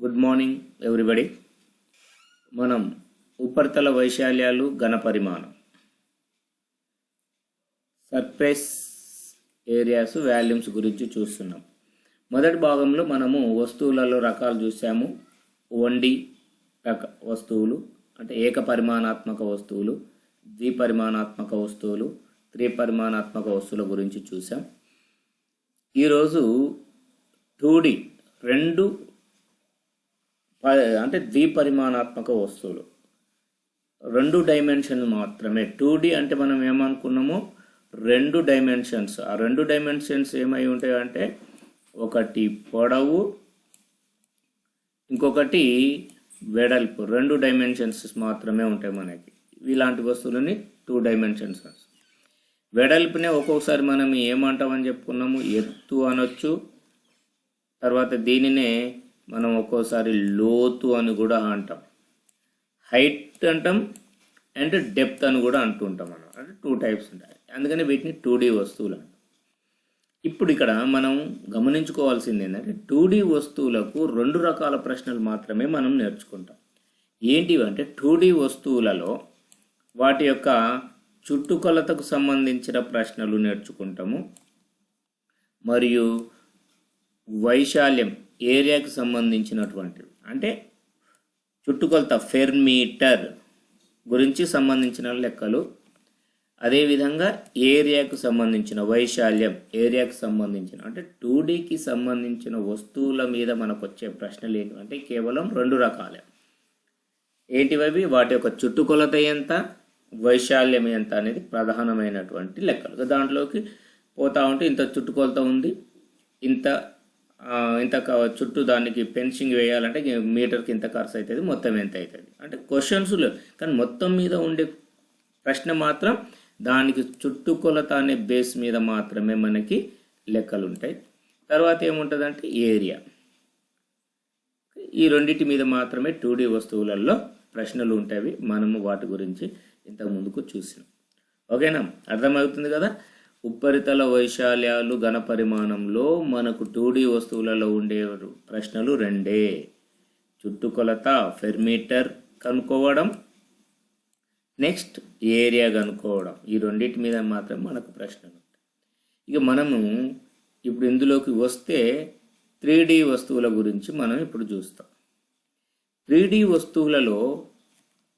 Good morning everybody మనం ఉపరితల వైశాల్యాలు ఘన పరిమాణం. సర్ఫేస్ ఏరియాస్ వాల్యూమ్స్ గురించి చూస్తున్నాం. మొదటి భాగంలో మనము వస్తువులలో రకాలు చూసాము. వండి రక వస్తువులు అంటే ఏకపరిమాణాత్మక వస్తువులు ద్విపరిమాణాత్మక వస్తువులు త్రిపరిమాణాత్మక వస్తువుల గురించి చూసాం. ఈరోజు టూ రెండు అంటే ద్విపరిమాణాత్మక వస్తువులు. రెండు డైమెన్షన్ మాత్రమే. టూ డి అంటే మనం ఏమనుకున్నామో? రెండు డైమెన్షన్స్ ఆ రెండు డైమెన్షన్స్ ఏమై ఉంటాయంటే ఒకటి పొడవు ఇంకొకటి వెడల్పు. రెండు డైమెన్షన్స్ మాత్రమే ఉంటాయి మనకి. ఇలాంటి వస్తువులని టూ డైమెన్షన్స్ వెడల్పునే ఒక్కొక్కసారి మనం ఏమంటామని చెప్పుకున్నాము? ఎత్తు అనొచ్చు. తర్వాత దీనినే మనం ఒక్కోసారి లోతు అని కూడా అంటాం. హైట్ అంటాం అండ్ డెప్త్ అని కూడా అంటుంటాం మనం. అంటే టూ టైప్స్ ఉంటాయి. అందుకని వీటిని టూ డీ వస్తువులు అంటాం. ఇప్పుడు ఇక్కడ మనం గమనించుకోవాల్సింది ఏంటంటే టూ డీ వస్తువులకు రెండు రకాల ప్రశ్నలు మాత్రమే మనం నేర్చుకుంటాం. ఏంటివి అంటే టూ డీ వస్తువులలో వాటి యొక్క చుట్టుకొలతకు సంబంధించిన ప్రశ్నలు నేర్చుకుంటాము. మరియు వైశాల్యం ఏరియాకు సంబంధించినటువంటివి. అంటే చుట్టుకొలత ఫెర్మీటర్ గురించి సంబంధించిన లెక్కలు. అదేవిధంగా ఏరియాకు సంబంధించిన వైశాల్యం ఏరియాకు సంబంధించిన అంటే టూ డీకి సంబంధించిన వస్తువుల మీద మనకు వచ్చే ప్రశ్నలు ఏంటంటే కేవలం రెండు రకాలే. ఏంటివి వాటి యొక్క చుట్టుకొలత ఎంత? వైశాల్యం ఎంత? అనేది ప్రధానమైనటువంటి లెక్కలు. దాంట్లోకి పోతా ఉంటే ఇంత చుట్టుకొలత ఉంది ఇంత ఇంత చుట్టూ దానికి పెన్సింగ్ వేయాలంటే మీటర్కి ఇంత ఖర్చు అవుతుంది మొత్తం ఎంత అవుతుంది అంటే క్వశ్చన్స్ కానీ మొత్తం మీద ఉండే ప్రశ్న మాత్రం దానికి చుట్టుకొలత అనే బేస్ మీద మాత్రమే మనకి లెక్కలు ఉంటాయి తర్వాత ఏముంటుందంటే ఏరియా. ఈ రెండింటి మీద మాత్రమే టూ డీ వస్తువులలో ప్రశ్నలు ఉంటాయి. మనము వాటి గురించి ఇంతకు ముందుకు చూసినాం. ఓకేనా? అర్థమవుతుంది కదా? ఉపరితల వైశాల్యాలు ఘన పరిమాణంలో మనకు టూ డి వస్తువులలో ఉండే ప్రశ్నలు రెండే. చుట్టుకొలత ఫెర్మీటర్ కనుక్కోవడం. నెక్స్ట్ ఏరియా కనుక్కోవడం. ఈ రెండింటి మీద మాత్రం మనకు ప్రశ్నలు ఉంటాయి. ఇక మనము ఇప్పుడు ఇందులోకి వస్తే త్రీ డి వస్తువుల గురించి మనం ఇప్పుడు చూస్తాం. త్రీ డి వస్తువులలో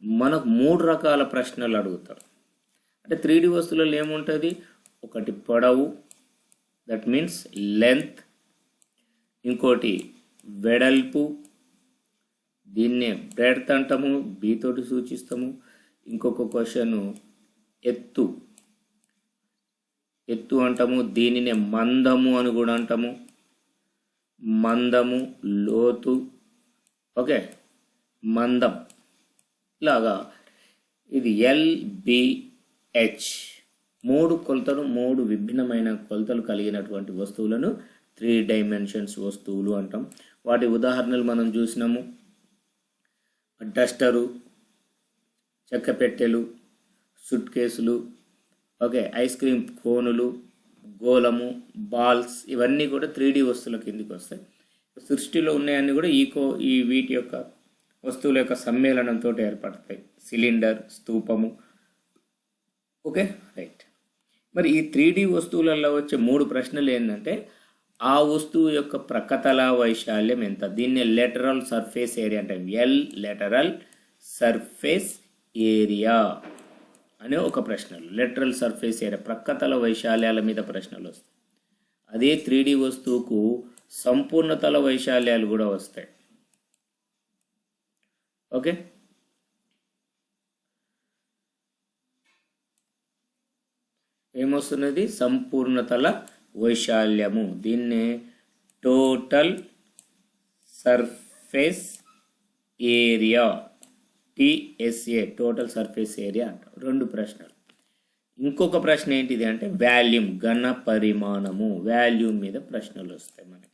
మనకు మూడు రకాల ప్రశ్నలు అడుగుతారు. అంటే త్రీ డి వస్తువులలో ఏముంటుంది? ఒకటి పొడవు. దట్ మీన్స్ లెంత్ ఇంకోటి వెడల్పు. దీన్నే బ్రెడ్త్ అంటాము బీతోటి సూచిస్తాము. ఇంకొక క్వశ్చన్ ఎత్తు. ఎత్తు అంటాము దీనినే మందము అని కూడా అంటాము. మందము లోతు. ఓకే? మందం. ఇలాగా. ఇది ఎల్బిహెచ్ మూడు కొలతలు మూడు విభిన్నమైన కొలతలు కలిగినటువంటి వస్తువులను త్రీ డైమెన్షన్స్ వస్తువులు అంటాం. వాటి ఉదాహరణలు మనం చూసినాము. డస్టరు చెక్క పెట్టెలు సుట్ కేసులు ఓకే ఐస్ క్రీమ్ కోనులు గోళము బాల్స్ ఇవన్నీ కూడా త్రీ డి వస్తువుల కిందికి వస్తాయి. సృష్టిలో ఉన్నాయన్నీ కూడా ఈకో ఈ వీటి యొక్క వస్తువుల యొక్క సమ్మేళనంతో ఏర్పడతాయి. సిలిండర్ స్తూపము. Okay right. మరి ఈ త్రీ డి వస్తువులలో వచ్చే మూడు ప్రశ్నలు ఏంటంటే ఆ వస్తువు యొక్క ప్రకతల వైశాల్యం ఎంత? దీన్ని లెటరల్ సర్ఫేస్ ఏరియా అంటే. ఎల్ లెటరల్ సర్ఫేస్ ఏరియా అనే ఒక ప్రశ్నలు. లెటరల్ సర్ఫేస్ ఏరియా ప్రక్కతల వైశాల్యాల మీద ప్రశ్నలు వస్తాయి. అదే త్రీ డి వస్తువుకు సంపూర్ణతల వైశాల్యాలు కూడా వస్తాయి. ఓకే? ఏమొస్తున్నది? సంపూర్ణతల వైశాల్యము. దీన్నే total surface area TSA total surface area అంటారు. రెండు ప్రశ్నలు. ఇంకొక ప్రశ్న ఏంటిది అంటే వాల్యూమ్ ఘన పరిమాణము. వాల్యూమ్ మీద ప్రశ్నలు వస్తాయి మనకి.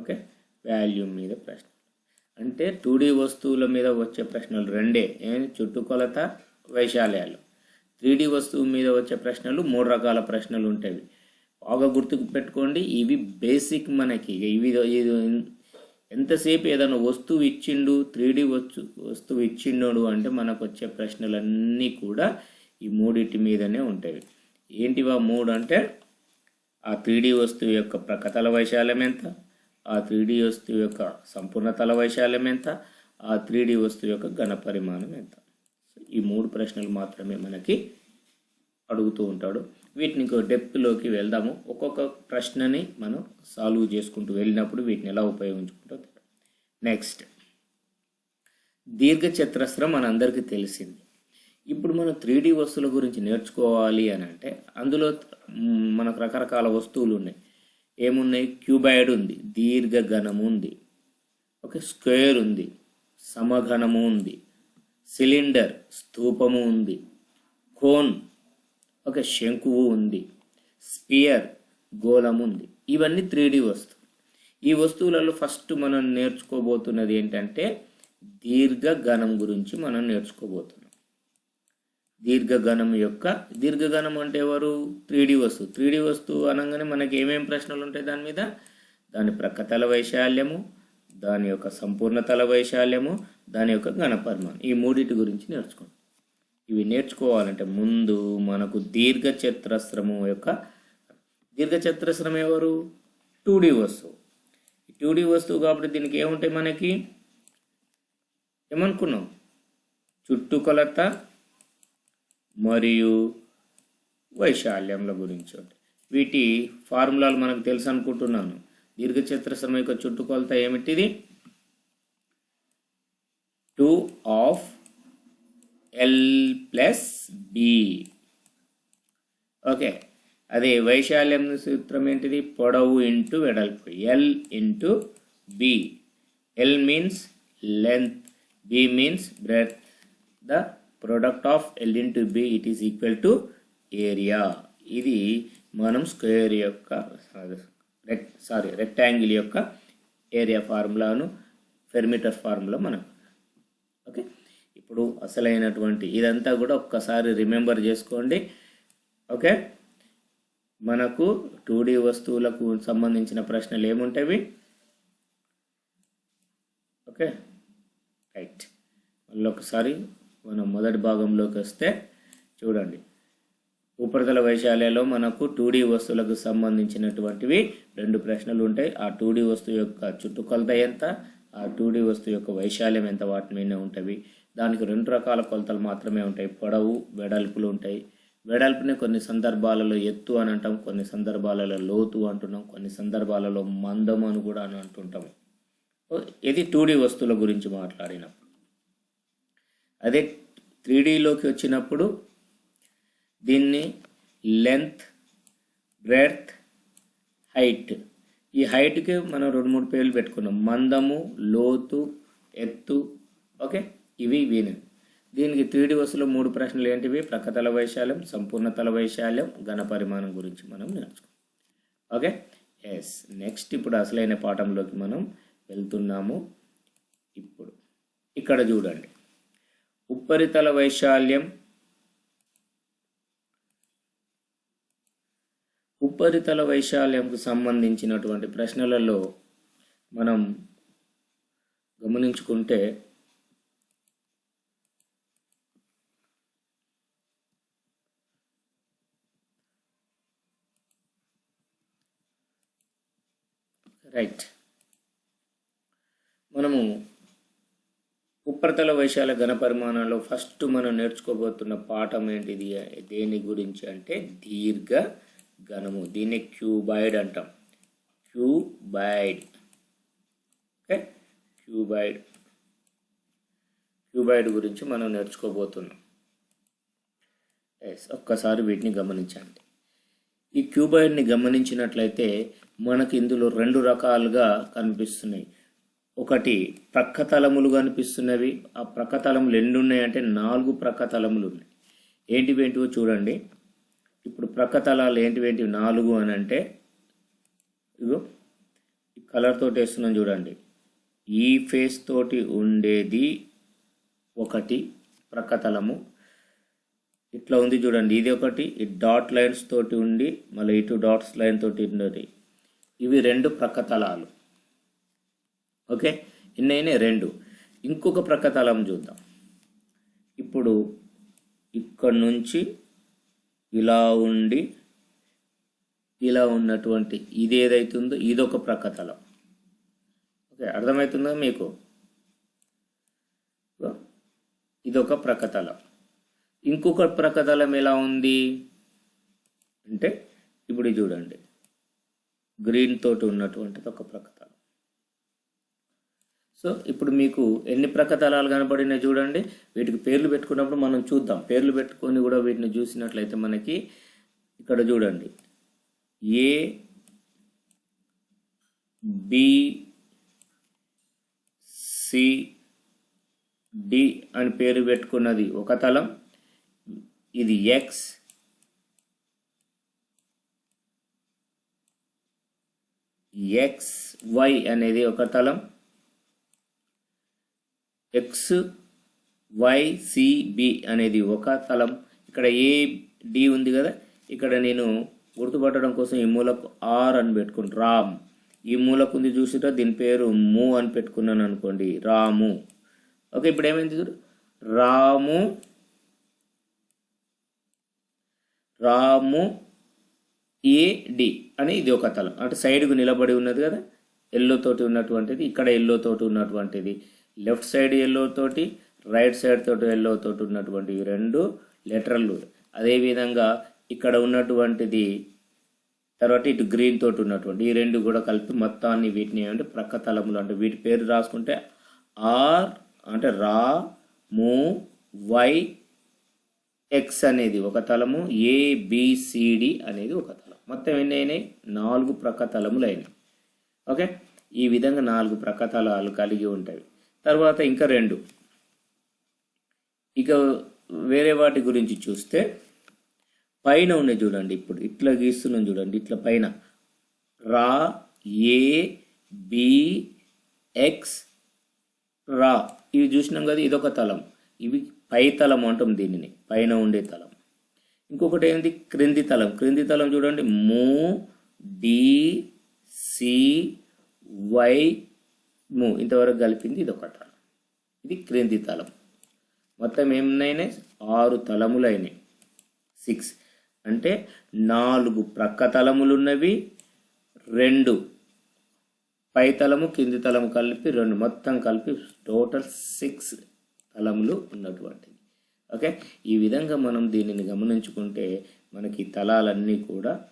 ఓకే? వాల్యూమ్ మీద ప్రశ్నలు. అంటే టూ వస్తువుల మీద వచ్చే ప్రశ్నలు రెండే. ఏంటి చుట్టుకొలత వైశాల్యాలు. త్రీ డి వస్తువు మీద వచ్చే ప్రశ్నలు మూడు రకాల ప్రశ్నలు ఉంటాయి. బాగా గుర్తుకు పెట్టుకోండి ఇవి బేసిక్ మనకి. ఇవి ఇది ఎంతసేపు ఏదైనా వస్తువు ఇచ్చిండు త్రీ డి వచ్చు వస్తువు ఇచ్చిండు అంటే మనకు వచ్చే ప్రశ్నలన్నీ కూడా ఈ మూడింటి మీదనే ఉంటాయి. ఏంటివా మూడు అంటే ఆ త్రీ డి వస్తువు యొక్క ప్రకతల వైశాల్యం ఎంత? ఆ త్రీ డి వస్తువు యొక్క సంపూర్ణ తల వైశాల్యం ఎంత? ఆ త్రీ డి వస్తువు యొక్క ఘన పరిమాణం ఎంత? ఈ మూడు ప్రశ్నలు మాత్రమే మనకి అడుగుతూ ఉంటాడు. వీటిని ఇంకో డెప్త్లోకి వెళ్దాము. ఒక్కొక్క ప్రశ్నని మనం సాల్వ్ చేసుకుంటూ వెళ్ళినప్పుడు వీటిని ఎలా ఉపయోగించుకుంటూ నెక్స్ట్ దీర్ఘచతురస్రం మనందరికీ తెలిసింది. ఇప్పుడు మనం త్రీ డి వస్తువుల గురించి నేర్చుకోవాలి అని అంటే అందులో మనకు రకరకాల వస్తువులు ఉన్నాయి. ఏమున్నాయి? క్యూబాయిడ్ ఉంది దీర్ఘ ఘనము ఉంది. ఓకే? స్క్వేర్ ఉంది సమఘనము ఉంది. సిలిండర్ స్థూపము ఉంది. కోన్ ఒక శంకువు ఉంది. స్పియర్ గోళం ఉంది. ఇవన్నీ త్రీ డి వస్తువులు. ఈ వస్తువులలో ఫస్ట్ మనం నేర్చుకోబోతున్నది ఏంటంటే దీర్ఘగణం గురించి మనం నేర్చుకోబోతున్నాం. దీర్ఘగణం యొక్క దీర్ఘగణం అంటే ఎవరు? త్రీ డి వస్తువు. త్రీ డి వస్తువు అనగానే మనకి ఏమేమి ప్రశ్నలు ఉంటాయి దాని మీద? దాని ప్రక్కతల వైశాల్యము దాని యొక్క సంపూర్ణ తల వైశాల్యము దాని యొక్క ఘనపరిమాణం ఈ మూడింటి గురించి నేర్చుకోండి. ఇవి నేర్చుకోవాలంటే ముందు మనకు దీర్ఘచతురస్రము యొక్క దీర్ఘచతురస్రం ఎవరు? టూ డి వస్తువు. టూ డి వస్తువు కాబట్టి దీనికి ఏముంటాయి మనకి? ఏమనుకున్నాం? చుట్టుకొలత మరియు వైశాల్యంల గురించి వీటి ఫార్ములాలు మనకు తెలుసు అనుకుంటున్నాను. దీర్ఘచతురస్రం యొక్క చుట్టుకొలత ఏమిటిది? Two of L plus B. Okay. అదే వైశాల్యం సూత్రం ఏంటిది? పొడవు ఇంటూ వెడల్పు. L into B. L means length B means breadth the product of L into B it is equal to area. ఇది మనం స్క్వేర్ యొక్క రెక్ సారీ రెక్టాంగిల్ యొక్క ఏరియా ఫార్ములాను ఫెర్మీటర్ ఫార్ములా మనం ఓకే? ఇప్పుడు అసలైనటువంటి ఇదంతా కూడా ఒక్కసారి రిమెంబర్ చేసుకోండి. ఓకే? మనకు టూ డి వస్తువులకు సంబంధించిన ప్రశ్నలు ఏముంటాయి ఓకే? రైట్. మళ్ళీ ఒకసారి మనం మొదటి భాగంలోకి వస్తే చూడండి. ఉపరితల వైశాల్యాలో మనకు టూ డి వస్తువులకు సంబంధించినటువంటివి రెండు ప్రశ్నలు ఉంటాయి. ఆ టూ వస్తువు యొక్క చుట్టుకొలత ఎంత? ఆ టూ డి వస్తువు యొక్క వైశాల్యం ఎంత? వాటి మీదనే ఉంటుంది దానికి రెండు రకాల కొలతలు మాత్రమే ఉంటాయి. పొడవు వెడల్పులు ఉంటాయి. వెడల్పుని కొన్ని సందర్భాలలో ఎత్తు అని అంటాం కొన్ని సందర్భాలలో లోతు అంటున్నాం కొన్ని సందర్భాలలో మందం అని కూడా అని అంటుంటాం. ఇది టూ డీ వస్తువుల గురించి మాట్లాడినప్పుడు. అదే త్రీ డీలోకి వచ్చినప్పుడు దీన్ని లెంత్ బ్రెడ్త్ హైట్ ఈ హైట్కి మనం రెండు మూడు పేర్లు పెట్టుకున్నాం. మందము లోతు ఎత్తు ఓకే? ఇవి వీని దీనికి త్రీడి వస్తువులో మూడు ప్రశ్నలు ఏంటివి? ప్రకతల వైశాల్యం సంపూర్ణ తల వైశాల్యం ఘన పరిమాణం గురించి మనం నేర్చుకున్నాం ఓకే? ఎస్ నెక్స్ట్ ఇప్పుడు అసలైన పాఠంలోకి మనం వెళ్తున్నాము. ఇప్పుడు. ఇక్కడ చూడండి. ఉపరితల వైశాల్యం ఉపరితల వైశాల్యంకు సంబంధించినటువంటి ప్రశ్నలలో మనం గమనించుకుంటే రైట్ మనము ఉపరితల వైశాల ఘన పరిమాణాల్లో ఫస్ట్ మనం నేర్చుకోబోతున్న పాఠం ఏంటిది? దేని గురించి అంటే దీర్ఘ ఘనము. దీన్ని క్యూబాయిడ్ అంటాం. Cuboid okay? క్యూబాయిడ్ క్యూబాయిడ్ గురించి మనం నేర్చుకోబోతున్నాం. ఎస్ ఒక్కసారి వీటిని గమనించండి. ఈ క్యూబాయిడ్ని గమనించినట్లయితే మనకి ఇందులో రెండు రకాలుగా కనిపిస్తున్నాయి. ఒకటి ప్రక్క తలములు కనిపిస్తున్నవి. ఆ ప్రక్కతలములు ఎన్ని ఉన్నాయంటే నాలుగు ప్రక్క తలములు ఉన్నాయి. ఏంటివి ఏంటివో చూడండి. ఇప్పుడు ప్రక్కతలాలు ఏంటివి ఏంటివి నాలుగు అని అంటే ఇగో ఈ కలర్ తోటి వేస్తున్నాం చూడండి. ఈ ఫేస్ తోటి ఉండేది ఒకటి ప్రక్కతలము. ఇట్లా ఉంది చూడండి. ఇది ఒకటి ఈ డాట్ లైన్స్ తోటి ఉండి మళ్ళీ ఇటు డాట్స్ లైన్ తోటి ఉండేది. ఇవి రెండు ప్రక్కతలాలు. ఓకే? ఎన్నైనా రెండు. ఇంకొక ప్రకతలం చూద్దాం. ఇప్పుడు ఇక్కడ నుంచి ఇలా ఉండి ఇలా ఉన్నటువంటి ఇది ఏదైతుందో ఇదొక ప్రకతలం. ఓకే అర్థమవుతుందా మీకు? ఇదొక ప్రకతలం. ఇంకొక ప్రకతలం ఎలా ఉంది? అంటే ఇప్పుడు చూడండి. గ్రీన్ తోటి ఉన్నటువంటిది ఒక ప్రకతలం. సో ఇప్పుడు మీకు ఎన్ని ప్రకతలాలు కనబడినాయి చూడండి. వీటికి పేర్లు పెట్టుకున్నప్పుడు మనం చూద్దాం. పేర్లు పెట్టుకొని కూడా వీటిని చూసినట్లయితే మనకి ఇక్కడ చూడండి. ఏ బి సి డి అని పేరు పెట్టుకున్నది ఒక తలం. ఇది ఎక్స్ ఎక్స్ వై అనేది ఒక తలం. ఎక్స్ వై సిబి అనేది ఒక తలం. ఇక్కడ ఏ డి ఉంది కదా? ఇక్కడ నేను గుర్తుపట్టడం కోసం ఈ మూలకు ఆర్ అని పెట్టుకుని రామ్. ఈ మూలకు ఉంది చూసిరా దీని పేరు మూ అని పెట్టుకున్నాను అనుకోండి రాము. ఓకే ఇప్పుడు ఏమైంది చూడు? రాము రాము ఏడి అని ఇది ఒక తలం. అంటే సైడ్కు నిలబడి ఉన్నది కదా? ఎల్లో తోటి ఉన్నటువంటిది ఇక్కడ ఎల్లో తోటి ఉన్నటువంటిది. లెఫ్ట్ సైడ్ ఎల్లో తోటి రైట్ సైడ్ తోటి ఎల్లో తోటి ఉన్నటువంటి ఈ రెండు లెటర్లు అదేవిధంగా ఇక్కడ ఉన్నటువంటిది తర్వాత ఇటు గ్రీన్ తోటి ఉన్నటువంటి ఈ రెండు కూడా కలిపి మొత్తాన్ని వీటిని ఏమంటే ప్రక్క తలములు అంటే వీటి పేరు రాసుకుంటే ఆర్ అంటే రా ము వై ఎక్స్ అనేది ఒక తలము ఏబిసిడి అనేది ఒక తలం. మొత్తం ఎన్ని అయినాయి? నాలుగు ప్రక్క తలములు అయినాయి. ఓకే? ఈ విధంగా నాలుగు ప్రకతలాలు కలిగి ఉంటాయి. తర్వాత ఇంకా రెండు. ఇక వేరే వాటి గురించి చూస్తే పైన ఉన్నాయి చూడండి ఇప్పుడు ఇట్లా గీస్తున్నాం చూడండి ఇట్లా పైన. రా ఏ బి ఎక్స్ రా. ఇవి చూసినాం కదా ఇదొక తలం. ఇవి పై తలం అంటాం దీనిని పైన ఉండే తలం. ఇంకొకటి ఏంది? క్రింది తలం. క్రింది తలం చూడండి. మూ డి సి వై ము ఇంతవరకు కలిపింది ఇది ఒక ఇది క్రింది తలం. మొత్తం ఏమున్నాయినాయి? ఆరు తలములు అయినాయి. సిక్స్ అంటే నాలుగు ప్రక్క తలములు ఉన్నవి రెండు పై తలము కింది తలము కలిపి రెండు. మొత్తం కలిపి టోటల్ సిక్స్ తలములు ఉన్నటువంటిది. ఓకే? ఈ విధంగా మనం దీనిని గమనించుకుంటే మనకి తలాలన్నీ కూడా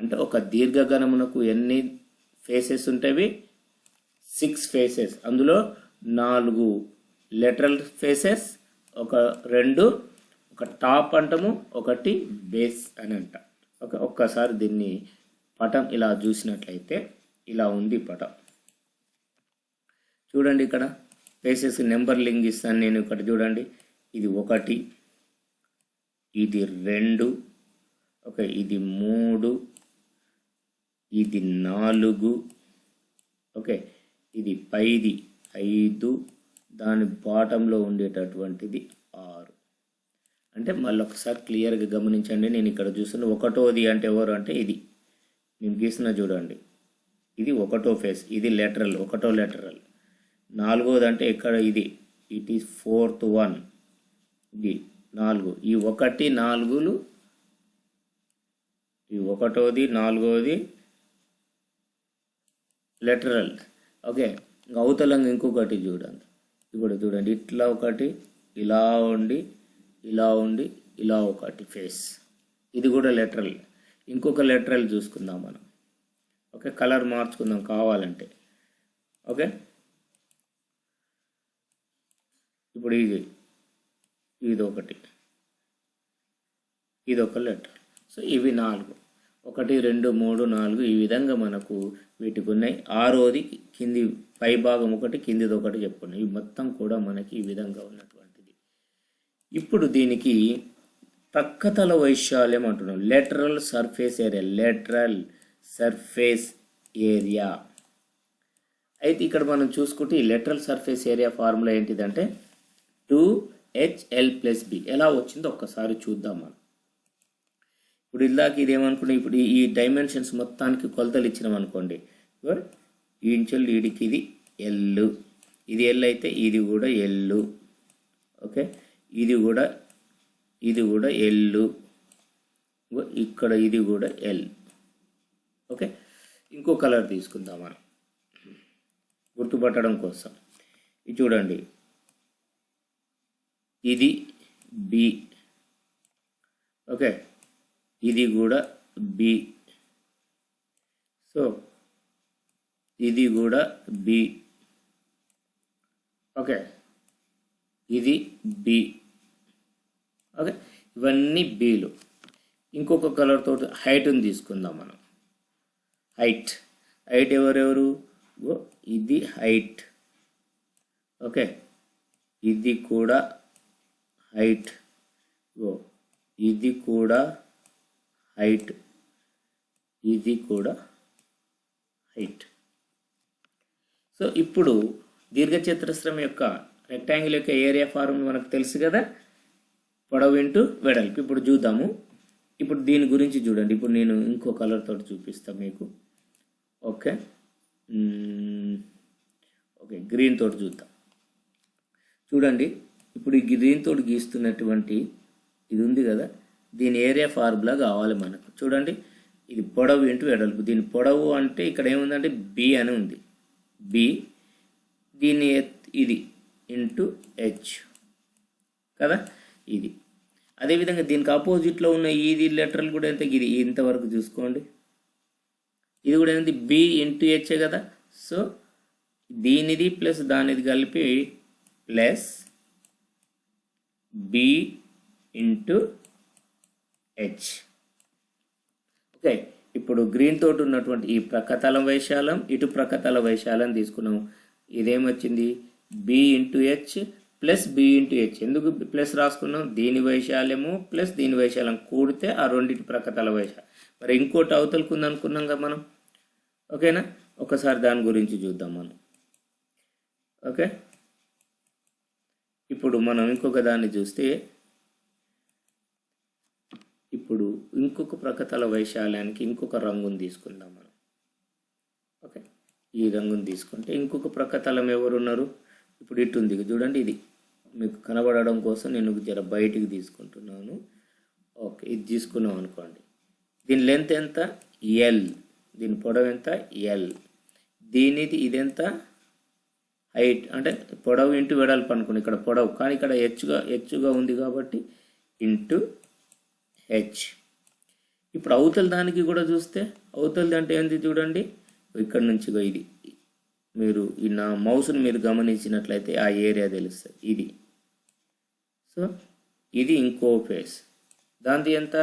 అంటే ఒక దీర్ఘగణమునకు ఎన్ని ఫేసెస్ ఉంటాయి సిక్స్ ఫేసెస్ అందులో నాలుగు లెటరల్ ఫేసెస్ ఒక రెండు ఒక టాప్ అంటాము ఒకటి బేస్ అని అంట. ఒక ఒక్కసారి దీన్ని పటం ఇలా చూసినట్లయితే ఇలా ఉంది పటం. చూడండి ఇక్కడ ఫేసెస్ నెంబర్ లింక్ ఇస్తాను నేను ఇక్కడ చూడండి. ఇది ఒకటి ఇది రెండు ఓకే ఇది మూడు ఇది నాలుగు ఓకే. ఇది పైది ఐదు దాని బాటంలో ఉండేటటువంటిది ఆరు. అంటే మళ్ళీ ఒకసారి క్లియర్గా గమనించండి నేను ఇక్కడ చూస్తున్న ఒకటోది అంటే ఎవరు అంటే ఇది. నేను గీసిన చూడండి. ఇది ఒకటో ఫేస్ ఇది లెటరల్ ఒకటో లెటరల్ నాలుగోది అంటే ఇక్కడ ఇది? ఇట్ ఈస్ ఫోర్త్ వన్ ఇది నాలుగు. ఈ ఒకటి నాలుగులు ఈ ఒకటోది నాలుగోది లెటరల్ ఓకే ఇంకా అవతలంగా ఇంకొకటి చూడండి. ఇప్పుడు చూడండి. ఇట్లా ఒకటి ఇలా ఉండి ఇలా ఉండి ఇలా ఒకటి ఫేస్ ఇది కూడా లెటరల్ ఇంకొక లెటరల్ చూసుకుందాం మనం. ఓకే కలర్ మార్చుకుందాం కావాలంటే. ఓకే? ఇప్పుడు ఇది ఇది ఒకటి. ఇది ఒక లెటర్ సో ఇవి నాలుగు. ఒకటి రెండు మూడు నాలుగు ఈ విధంగా మనకు వీటికి ఉన్నాయి. ఆరోది కింది పై భాగం ఒకటి కిందిది ఒకటి చెప్పుకున్నాం ఇవి మొత్తం కూడా మనకి ఈ విధంగా ఉన్నటువంటిది. ఇప్పుడు దీనికి ప్రక్కతల వైశాల్యం అంటున్నాం. Lateral surface area lateral surface area అయితే ఇక్కడ మనం చూసుకుంటే ఈ లెటరల్ సర్ఫేస్ ఏరియా ఫార్ములా ఏంటిదంటే టూ హెచ్ఎల్ ప్లస్ బి ఎలా వచ్చిందో ఒక్కసారి చూద్దాం మనం. ఇప్పుడు ఇందాక ఇది ఇప్పుడు ఈ డైమెన్షన్స్ మొత్తానికి కొలతలు ఇచ్చినాం అనుకోండి ఇంచెల్ ఈడికి ఇది ఎల్లు. ఇది ఎల్ అయితే ఇది కూడా ఎల్లు. ఓకే? ఇది కూడా ఇది కూడా ఎల్లు. ఇక్కడ ఇది కూడా ఎల్. ఓకే? ఇంకో కలర్ తీసుకుందాం మనం గుర్తుపట్టడం కోసం. ఇది చూడండి. ఇది బి. ఓకే? ఇది కూడా బి. సో ఇది కూడా బి ఓకే ఇది బి ఓకే ఇవన్నీ బీలు ఇంకొక కలర్ తోటి హైట్ని తీసుకుందాం మనం. హైట్ హైట్ ఎవరెవరు? ఓ ఇది హైట్ ఓకే ఇది కూడా హైట్ ఓ ఇది కూడా హైట్ ఇది కూడా హైట్ సో ఇప్పుడు దీర్ఘచతురస్రం యొక్క రెక్టాంగిల్ యొక్క ఏరియా ఫార్ములా మనకు తెలుసు కదా? పొడవు ఇంటూ వెడల్పు. ఇప్పుడు చూద్దాము. ఇప్పుడు దీని గురించి చూడండి. ఇప్పుడు నేను ఇంకో కలర్ తోటి చూపిస్తాను మీకు. ఓకే. ఓకే గ్రీన్ తోటి చూద్దాం. చూడండి. ఇప్పుడు ఈ గ్రీన్ తోటి గీస్తున్నటువంటి ఇది ఉంది కదా? దీని ఏరియా ఫార్ములా కావాలి మనకు. చూడండి. ఇది పొడవు ఇంటూ వెడల్పు. దీని పొడవు అంటే ఇక్కడ ఏముందంటే బి అని ఉంది. బి దీని ఎత్- ఇది ఇంటూ హెచ్ కదా? ఇది. అదేవిధంగా దీనికి ఆపోజిట్లో ఉన్న ఇది లెటర్లు కూడా ఎంత? ఇది ఇంతవరకు చూసుకోండి. ఇది కూడా ఏంటి బి ఇంటూ హెచ్ కదా? సో దీనిది ప్లస్ దానిది కలిపి plus B into H okay. ఇప్పుడు గ్రీన్ తోటి ఉన్నటువంటి ఈ ప్రక్కతల వైశాలం ఇటు ప్రక్కతల వైశాలం తీసుకున్నాము. ఇదేమొచ్చింది? B into H plus B into H ఎందుకు ప్లస్ రాసుకున్నాం? దీని వైశాల్యము ప్లస్ దీని వైశాల్యం కూడితే ఆ రెండింటి ప్రక్కతల వైశాల్యం మరి ఇంకోటి అవతలకుంది అనుకున్నాం కదా మనం. ఓకేనా? ఒకసారి దాని గురించి చూద్దాం మనం. ఓకే? ఇప్పుడు మనం ఇంకొక దాన్ని చూస్తే ఇప్పుడు ఇంకొక ప్రకతల వైశాల్యానికి ఇంకొక రంగుని తీసుకుందాం మనం. ఓకే? ఈ రంగుని తీసుకుంటే ఇంకొక ప్రకతలం ఎవరున్నారు? ఇప్పుడు ఇటు ఉంది. చూడండి ఇది. మీకు కనబడడం కోసం నేను జర బయటికి తీసుకుంటున్నాను. ఓకే ఇది తీసుకున్నాం అనుకోండి. దీని లెంత్ ఎంత? ఎల్ దీని పొడవు ఎంత? ఎల్ దీనిది ఇదెంత? హైట్ అంటే పొడవు ఇంటూ వెడల్పు అనుకోండి. ఇక్కడ పొడవు. కానీ ఇక్కడ హెచ్చుగా హెచ్చుగా ఉంది కాబట్టి ఇంటూ హెచ్ ఇప్పుడు అవతల దానికి కూడా చూస్తే అవతలది అంటే ఏంది చూడండి? ఇక్కడ నుంచి ఇది. మీరు ఈ నా మౌస్ని మీరు గమనించినట్లయితే ఆ ఏరియా తెలుస్తుంది. ఇది. సో ఇది ఇంకో ఫేస్. దాంతో ఎంత?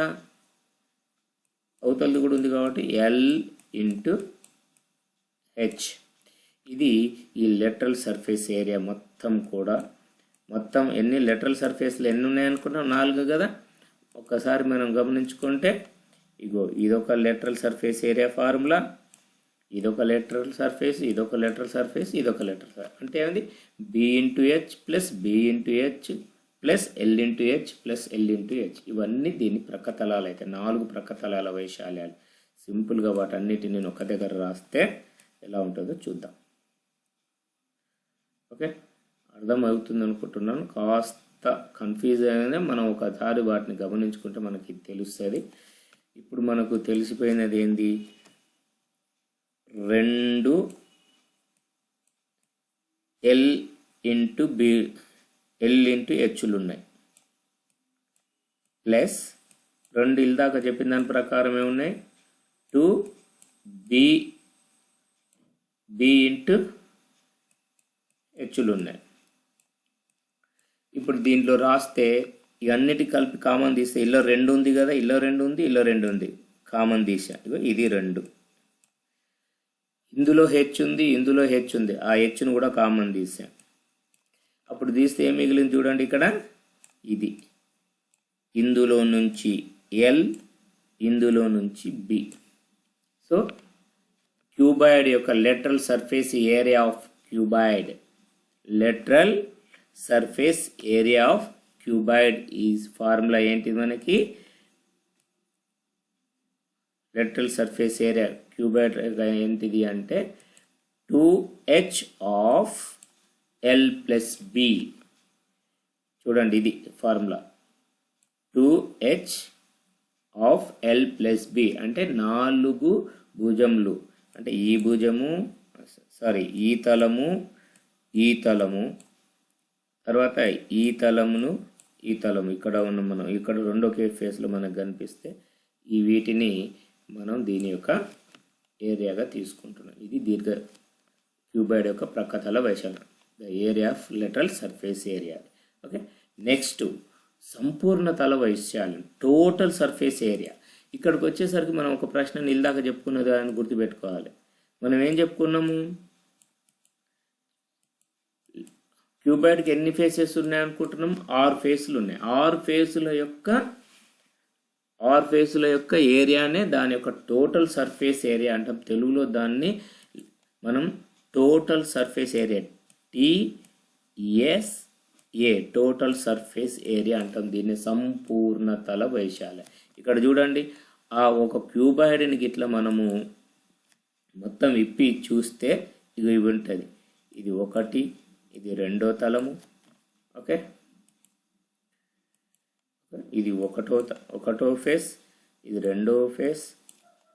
అవతలది కూడా ఉంది కాబట్టి ఎల్ ఇంటూ హెచ్ ఇది ఈ లెటరల్ సర్ఫేస్ ఏరియా మొత్తం కూడా. మొత్తం ఎన్ని లెటరల్ సర్ఫేస్లు ఎన్ని ఉన్నాయనుకున్నాం నాలుగు కదా? ఒక్కసారి మనం గమనించుకుంటే ఇగో ఇదొక లెటరల్ సర్ఫేస్ ఏరియా ఫార్ములా ఇదొక లెటరల్ సర్ఫేస్ ఇదొక లెటరల్ సర్ఫేస్ ఇదొక లెటరల్ సర్ఫేస్ అంటే ఏంది B into H plus B into H plus L into H plus L into H ఇవన్నీ దీని ప్రక్కతలాలు అయితే నాలుగు ప్రక్కతలాల వైశాల్యాలు. సింపుల్గా వాటన్నిటిని నేను ఒక దగ్గర రాస్తే ఎలా ఉంటుందో చూద్దాం. ఓకే? అర్థమవుతుంది అనుకుంటున్నాను కాస్త కన్ఫ్యూజ్ అయినా మనం ఒకసారి వాటిని గమనించుకుంటే మనకి తెలుస్తుంది. ఇప్పుడు మనకు తెలిసిపోయినది ఏంది? రెండు L into B L into హెచ్లు ఉన్నాయి ప్లస్ రెండు ఇల్దాకా చెప్పిన దాని ప్రకారం ఏమున్నాయి? టూ బి బి ఇంటూ హెచ్లు ఉన్నాయి ఇప్పుడు దీంట్లో రాస్తే ఇవన్నిటి కలిపి కామన్ తీస్తే ఇల్లో రెండు ఉంది కదా ఇల్లో రెండు ఉంది ఇల్లో రెండు ఉంది. కామన్ తీసా. ఇగో ఇది రెండు. ఇందులో హెచ్ ఉంది ఇందులో హెచ్ ఉంది. ఆ హెచ్ను కూడా కామన్ తీసా. అప్పుడు తీస్తే ఏం మిగిలింది చూడండి ఇక్కడ. ఇది. ఇందులో నుంచి ఎల్ ఇందులో నుంచి బి సో క్యూబాయిడ్ యొక్క lateral surface area of cuboid lateral surface area of cuboid is formula ఏంటిది మనకి? రెట్రల్ సర్ఫేస్ ఏరియా క్యూబాయిడ్ ఏంటిది అంటే two H of L plus B చూడండి ఇది formula two H of L plus B అంటే నాలుగు భుజములు. అంటే ఈ భుజము సారీ ఈ తలము ఈ తలము తర్వాత ఈ తలమును ఈ తలము ఇక్కడ ఉన్న మనం ఇక్కడ రెండో కే ఫేస్లో మనకు కనిపిస్తే ఈ వీటిని మనం దీని యొక్క ఏరియాగా తీసుకుంటున్నాం. ఇది దీర్ఘ క్యూబాయిడ్ యొక్క ప్రక్కతల వైశాల్యం the area of lateral surface area okay next సంపూర్ణ తల వైశాల్యం టోటల్ సర్ఫేస్ ఏరియా ఇక్కడికి వచ్చేసరికి మనం ఒక ప్రశ్న ఇందాక చెప్పుకున్నది అని గుర్తుపెట్టుకోవాలి. మనం ఏం చెప్పుకున్నాము? క్యూబాయిడ్కి ఎన్ని ఫేసెస్ ఉన్నాయి అనుకుంటున్నాం? ఆరు ఫేసులు ఉన్నాయి. ఆరు ఫేసుల యొక్క ఆరు ఫేసుల యొక్క ఏరియానే దాని యొక్క టోటల్ సర్ఫేస్ ఏరియా అంటాం. తెలుగులో దాన్ని మనం total surface area TSA total surface area అంటాం. దీన్ని సంపూర్ణతల వైశాల్యం. ఇక్కడ చూడండి ఆ ఒక క్యూబాయిడ్ని ఇట్లా మనము మొత్తం ఇప్పి చూస్తే ఇది ఇవి ఉంటుంది. ఇది ఒకటి ఇది రెండో తలము ఓకే? ఇది ఒకటో త- ఒకటో ఫేస్ ఇది రెండో ఫేస్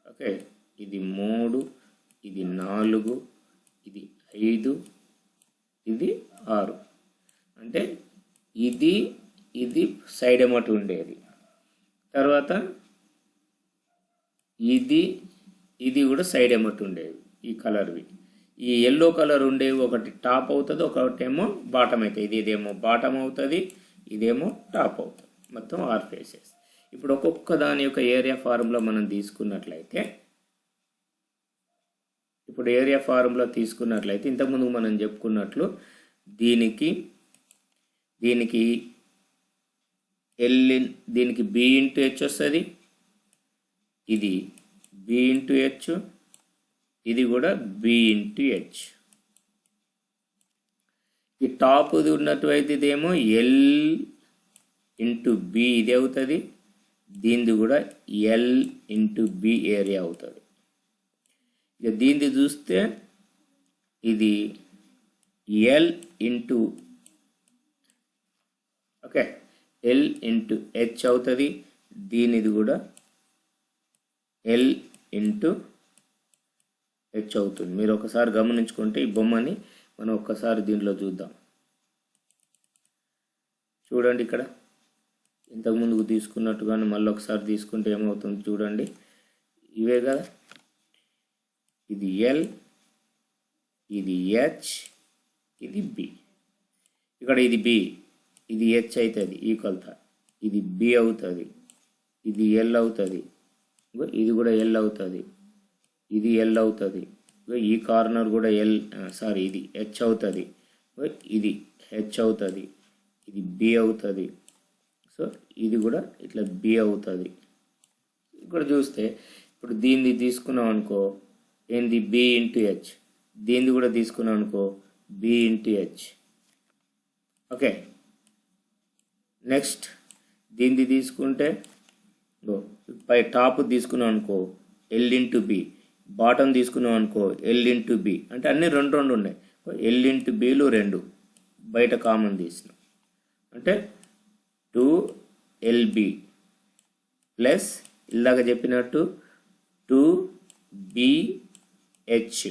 ఓకే? ఇది మూడు ఇది నాలుగు ఇది ఐదు ఇది ఆరు. అంటే ఇది ఇది సైడ్ ఎమట ఉండేది. తర్వాత ఇది ఇది కూడా సైడ్ ఎమట ఉండేది ఈ కలర్వి. ఈ ఎల్లో కలర్ ఉండేవి ఒకటి టాప్ అవుతుంది ఒకటేమో బాటమ్ అవుతుంది ఇది ఇదేమో బాటమ్ అవుతుంది ఇదేమో టాప్ అవుతుంది. మొత్తం ఆర్ ఫేసెస్ ఇప్పుడు ఒక్కొక్క దాని యొక్క ఏరియా ఫార్ములా మనం తీసుకున్నట్లయితే ఇప్పుడు ఏరియా ఫార్ములా తీసుకున్నట్లయితే ఇంతకుముందు మనం చెప్పుకున్నట్లు దీనికి దీనికి ఎల్ దీనికి బి ఇంటూ హెచ్ వస్తుంది. ఇది బి ఇంటూ హెచ్ ఇది కూడా బి ఇంటూ హెచ్ ఈ టాప్ ఉన్నటువంటి ఇదేమో ఎల్ ఇంటూ బి ఇది అవుతుంది. దీనిది కూడా ఎల్ ఇంటూ బి ఏరియా అవుతుంది. ఇక దీనిది చూస్తే ఇది L into okay L into H అవుతుంది. దీనిది కూడా ఎల్ ఇంటూ హెచ్ అవుతుంది. మీరు ఒకసారి గమనించుకుంటే ఈ బొమ్మని మనం ఒక్కసారి దీంట్లో చూద్దాం. చూడండి ఇక్కడ. ఇంతకుముందుకు తీసుకున్నట్టుగానే మళ్ళీ ఒకసారి తీసుకుంటే ఏమవుతుంది చూడండి. ఇవే కదా. ఇది ఎల్ ఇది హెచ్ ఇది బి ఇక్కడ ఇది బి ఇది హెచ్ అవుతుంది ఈ కొలత ఇది బి అవుతుంది ఇది ఎల్ అవుతుంది. ఇది కూడా ఎల్ అవుతుంది. ఇది ఎల్ అవుతుంది. ఈ కార్నర్ కూడా ఎల్ సారీ ఇది హెచ్ అవుతుంది. ఇది హెచ్ అవుతుంది. ఇది బి అవుతుంది. సో ఇది కూడా ఇట్లా బి అవుతుంది. ఇక్కడ చూస్తే ఇప్పుడు దీన్ని తీసుకున్నాం అనుకో ఏంది? బి ఇంటూ హెచ్ దీన్ని కూడా తీసుకున్నాం అనుకో B into H okay. Next దీన్ని తీసుకుంటే పై టాప్ తీసుకున్నాం అనుకో ఎల్ ఇంటూ బి బాటమ్ తీసుకున్నాం అనుకో ఎల్ ఇంటూ బి అంటే అన్నీ రెండు రెండు ఉన్నాయి. ఎల్ ఇంటూ బిలు రెండు. బయట కామన్ తీసినాం. అంటే టూ ఎల్బి ప్లస్ ఇందాక చెప్పినట్టు టూ బిహెచ్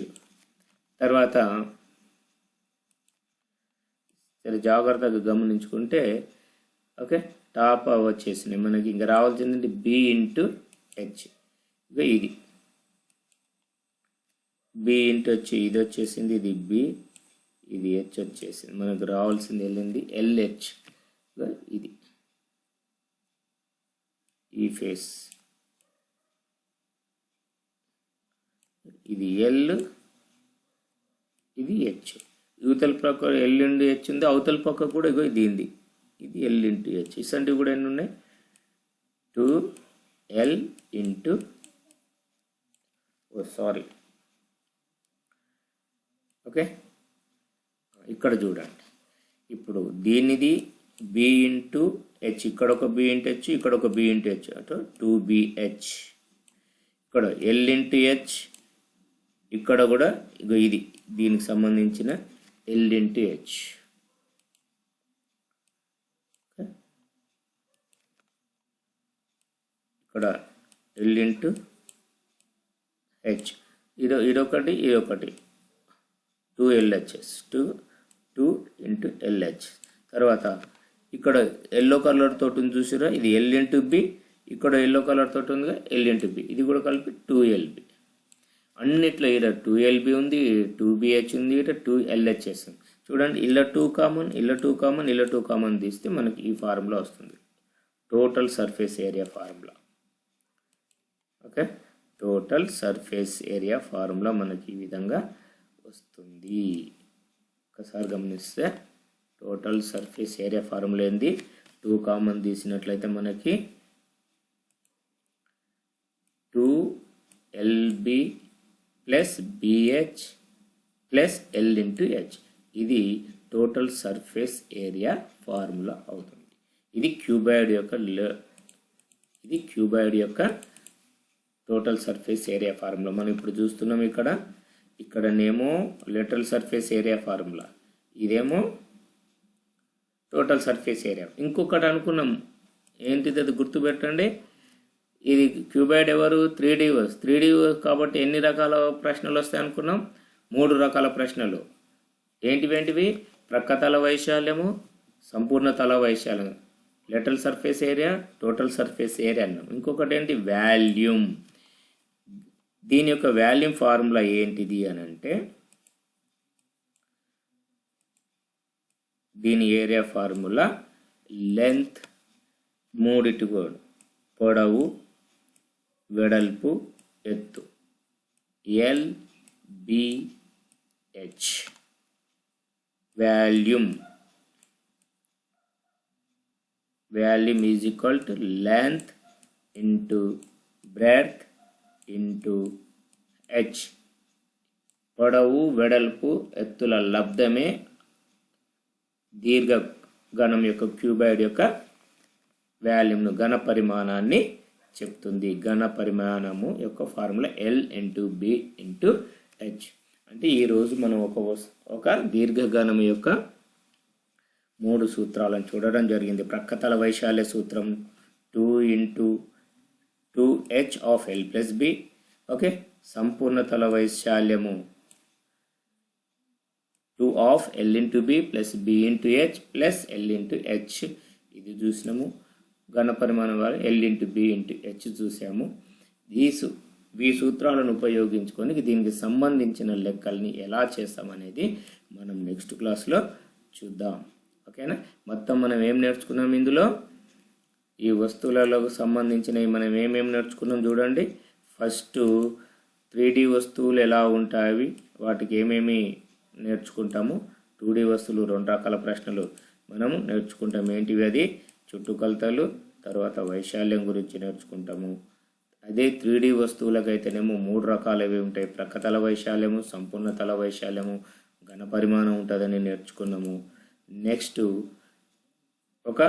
తర్వాత సరే జాగ్రత్తగా గమనించుకుంటే ఓకే టాప్ వచ్చేసినాయి మనకి ఇంకా రావాల్సింది బి ఇంటూ హెచ్ ఇక ఇది. బి ఇంటూ వచ్చి ఇది వచ్చేసింది ఇది బి ఇది హెచ్ వచ్చేసింది. మనకు రావాల్సింది వెళ్ళింది ఎల్హెచ్ ఇది ఈ ఫేస్. ఇది ఎల్ ఇది హెచ్ యువతల పక్క ఎల్ ఇంటూ హెచ్ ఉంది అవతల పక్క కూడా ఇగో దీనిది ఇది ఎల్ ఇంటూ హెచ్ ఇసంటివి కూడా ఎన్ని ఉన్నాయి? Two L into oh sorry. Okay? ఇక్కడ చూడండి. ఇప్పుడు దీనిది బి ఇంటూ హెచ్ ఇక్కడ ఒక బి ఇంటూ హెచ్ ఇక్కడ ఒక బి ఇంటూ హెచ్ అటు టూ బిహెచ్ ఇక్కడ ఎల్ ఇంటూ హెచ్ ఇక్కడ కూడా ఇక ఇది దీనికి సంబంధించిన ఎల్ ఇంటూ హెచ్ ఇక్కడ ఎల్ ఇంటూ హెచ్ ఇది ఇదొకటి ఇదొకటి. Two LHS two two into LH. తర్వాత ఇక్కడ ఎల్లో కలర్ తోటి ఉంది చూసారా ఇది ఎల్ ఇంటూ బి ఇక్కడ ఎల్లో కలర్ తోటి ఉందిగా ఎల్ ఇంటూ బి. ఇది కూడా కలిపి టూ ఎల్బి. అన్నిట్లో ఇక్కడ టూ ఎల్బి ఉంది టూ బిహెచ్ ఉంది ఇక్కడ టూ ఎల్హెచ్ఎస్ ఉంది. చూడండి ఇలా టూ కామన్ ఇలా టూ కామన్ ఇలా టూ కామన్ తీస్తే మనకి ఈ ఫార్ములా వస్తుంది. Total surface area formula. Okay? Total surface area formula మనకి ఈ విధంగా వస్తుంది. ఒకసారి గమనిస్తే టోటల్ సర్ఫేస్ ఏరియా ఫార్ములా ఏంది? టూ కామన్ తీసినట్లయితే మనకి two LB plus BH plus L into H ఇది టోటల్ సర్ఫేస్ ఏరియా ఫార్ములా అవుతుంది. ఇది క్యూబాయిడ్ యొక్క ఇది క్యూబాయిడ్ యొక్క టోటల్ సర్ఫేస్ ఏరియా ఫార్ములా మనం ఇప్పుడు చూస్తున్నాం ఇక్కడ ఇక్కడనేమో లిటరల్ సర్ఫేస్ ఏరియా ఫార్ములా ఇదేమో టోటల్ సర్ఫేస్ ఏరియా ఇంకొకటి అనుకున్నాం. ఏంటిది అది గుర్తుపెట్టండి? ఇది క్యూబాయిడ్ ఎవరు? త్రీ డి త్రీ డి కాబట్టి ఎన్ని రకాల ప్రశ్నలు వస్తాయి అనుకున్నాం? మూడు రకాల ప్రశ్నలు. ఏంటివేంటివి ప్రక్కతల వైశాల్యము సంపూర్ణ తల వైశాల్యం lateral surface area total surface area అన్నాం. ఇంకొకటి ఏంటి? వాల్యూమ్. దీని యొక్క వాల్యూమ్ ఫార్ములా ఏంటిది అని అంటే దీని ఏరియా ఫార్ములా లెంత్ మూడిటి కూడా పొడవు వెడల్పు ఎత్తు. L BH volume. Volume is equal to length into breadth into H పొడవు వెడల్పు ఎత్తుల లబ్ధమే దీర్ఘ గణం యొక్క క్యూబాయిడ్ యొక్క వాల్యూమ్ను ఘన పరిమాణాన్ని చెప్తుంది. ఘన పరిమాణము యొక్క formula L into B into H అంటే ఈరోజు మనం ఒక ఒక దీర్ఘగణం యొక్క మూడు సూత్రాలను చూడడం జరిగింది. ప్రక్కతల వైశాల్య సూత్రం two into two H of L plus B okay సంపూర్ణ తల వైశాల్యము two of L into B plus B into H plus L into H ఇది చూసినాము. ఘనపరిమాణం వారు L into B into H చూసాము. ఈ సూ ఈ సూత్రాలను ఉపయోగించుకొని దీనికి సంబంధించిన లెక్కల్ని ఎలా చేస్తామనేది మనం నెక్స్ట్ క్లాస్లో చూద్దాం. ఓకేనా? మొత్తం మనం ఏం నేర్చుకున్నాం ఇందులో? ఈ వస్తువులకు సంబంధించినవి మనం ఏమేమి నేర్చుకున్నాం చూడండి. ఫస్ట్ త్రీ డి వస్తువులు ఎలా ఉంటాయి వాటికి ఏమేమి నేర్చుకుంటాము టూ డి వస్తువులు రెండు రకాల ప్రశ్నలు మనము నేర్చుకుంటాం. ఏంటివి అది? చుట్టుకొలతలు తర్వాత వైశాల్యం గురించి నేర్చుకుంటాము. అదే త్రీ డి వస్తువులకైతేనేమో మూడు రకాలవి ఉంటాయి. ప్రక్కతల వైశాల్యము సంపూర్ణ తల వైశాల్యము ఘన పరిమాణం ఉంటుందని నేర్చుకున్నాము. నెక్స్ట్ ఒక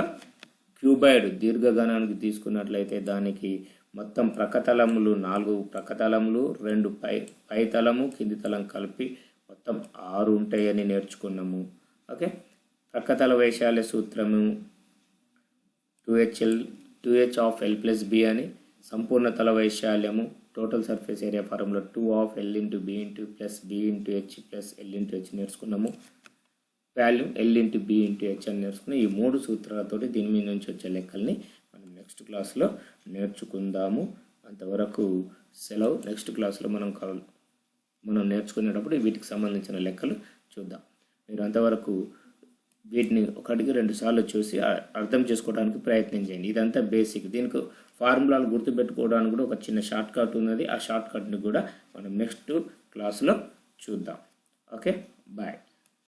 క్యూబాయిడ్ దీర్ఘగణానికి తీసుకున్నట్లయితే దానికి మొత్తం ప్రకతలములు నాలుగు ప్రకతలములు రెండు పై పైతలము కింది తలం కలిపి మొత్తం ఆరు ఉంటాయని నేర్చుకున్నాము. ఓకే? ప్రకతల వైశాల్య సూత్రము two HL two H of L plus B అని సంపూర్ణ తల వైశాల్యము total surface area formula two of L into B into plus B into H plus L into H నేర్చుకున్నాము. Volume L into B into H అని నేర్చుకుని ఈ మూడు సూత్రాలతోటి దీని మీద నుంచి వచ్చే లెక్కల్ని మనం నెక్స్ట్ క్లాస్లో నేర్చుకుందాము. అంతవరకు సెలవు. నెక్స్ట్ క్లాస్లో మనం కల మనం నేర్చుకునేటప్పుడు వీటికి సంబంధించిన లెక్కలు చూద్దాం. మీరు అంతవరకు వీటిని ఒకటికి రెండు సార్లు చూసి అర్థం చేసుకోవడానికి ప్రయత్నం చేయండి. ఇదంతా బేసిక్. దీనికి ఫార్ములాలు గుర్తుపెట్టుకోవడానికి కూడా ఒక చిన్న షార్ట్ కట్ ఉన్నది. ఆ షార్ట్ కట్ని కూడా మనం నెక్స్ట్ క్లాస్లో చూద్దాం. ఓకే? బాయ్.